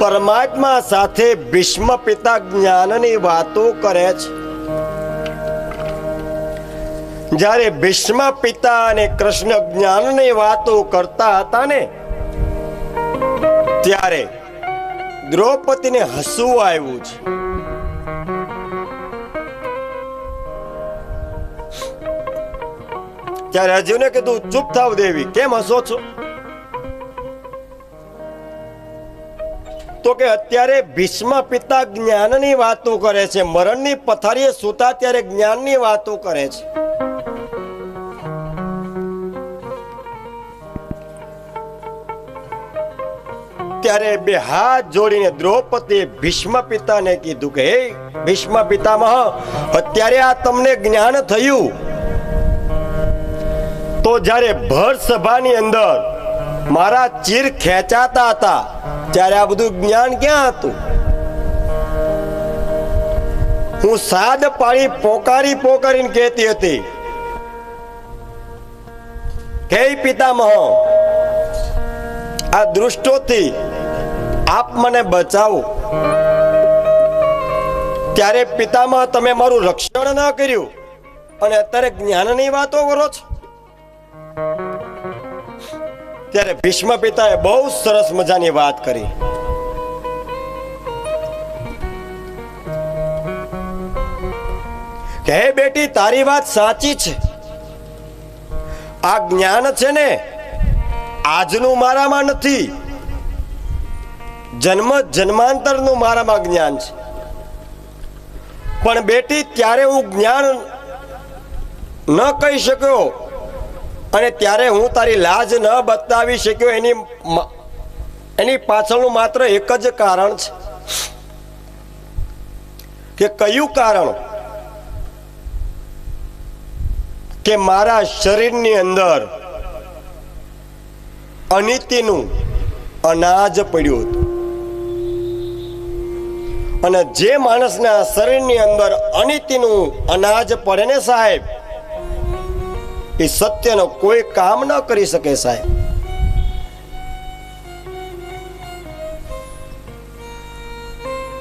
પરમાત્મા સાથે ભીષ્મ પિતા જ્ઞાનની વાતો કરે છે. જ્યારે ભીષ્મ પિતા અને કૃષ્ણ જ્ઞાનની વાતો કરતા હતા ને, ત્યારે દ્રૌપદીને હસવું આવ્યું છે. ત્યારે અર્જુને કીધું, ચૂપ થાવ દેવી, કેમ હસો છો? તો કે અત્યારે ભીષ્મ પિતા જ્ઞાનની વાતો કરે છે. મરણની પથારીએ સૂતા ત્યારે જ્ઞાનની વાતો કરે છે. ત્યારે બે હાથ જોડીને દ્રૌપદીએ ભીષ્મ પિતાને કીધું કે ભીષ્મ પિતામહ, અત્યારે આ તમને જ્ઞાન થયું. તો જ્યારે ભર સભાની અંદર મારા ચીર ખેંચાતા હતા ત્યારે આ બધું જ્ઞાન ક્યાં હતું? હું સાદ પાડી પોકારી પોકારીને કહેતી હતી કે પિતામહ, આ દૃષ્ટોથી આપ મને બચાવો. ત્યારે પિતામહ, તમે મારું રક્ષણ ના કર્યું અને અત્યારે જ્ઞાનની વાતો કરો છો. ત્યારે ભીષ્મ પિતાએ બહુ સરસ મજાની વાત કરી. કે બેટી, તારી વાત સાચી છે. આ જ્ઞાન છે ને આજનું મારામાં નથી. જન્મ જન્માંતરનું મારામાં જ્ઞાન છે. પણ બેટી, ત્યારે હું જ્ઞાન ન કહી શક્યો. અને ત્યારે હું તારી લાજ ન બતાવી શક્યો, એની એની પાછળનું માત્ર એક જ કારણ છે. કે કયું કારણ? કે મારા શરીરની અંદર અનિતિનું અનાજ પડ્યું હતું. અને જે માણસના શરીરની અંદર અનિતિનું અનાજ પડે ને સાહેબ એ સત્યનો કોઈ કામ ન કરી શકે સાહેબ.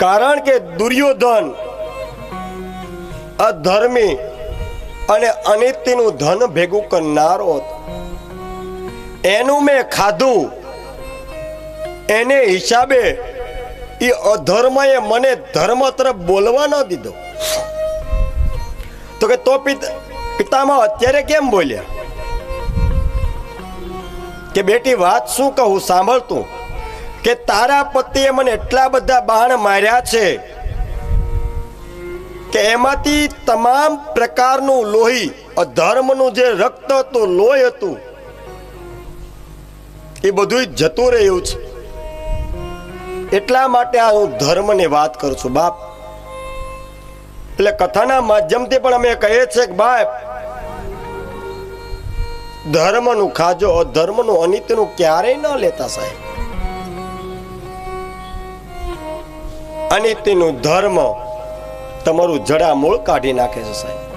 કારણ કે દુર્યોધન અધર્મી અને અનિત્યનું ધન ભેગું કરનારો એનું મેં ખાધું. એને હિસાબે એ અધર્મએ મને ધર્મ તરફ બોલવા ન દીધો. તો કે તો પિતા પિતામાં અત્યારે કેમ બોલ્યા? કે બેટી, વાત શું કહું? સાંભળતું કે તારા પતિએ મને એટલા બધા બાણ માર્યા છે કે એમાંથી તમામ પ્રકારનું લોહી, અધર્મનું જે રક્ત હતું, લોહી હતું, એ બધું જતું રહ્યું છે. એટલા માટે આ હું ધર્મની વાત કરું છું. બાપ એટલે કથાના માધ્યમથી પણ અમે કહીએ છીએ કે બાપ, ધર્મનું ખાજો ધર્મનું અનિત્યનું ક્યારેય ન લેતા સાહેબ. અનિત્યનું ધર્મ તમારું જડા મૂળ કાઢી નાખે છે સાહેબ.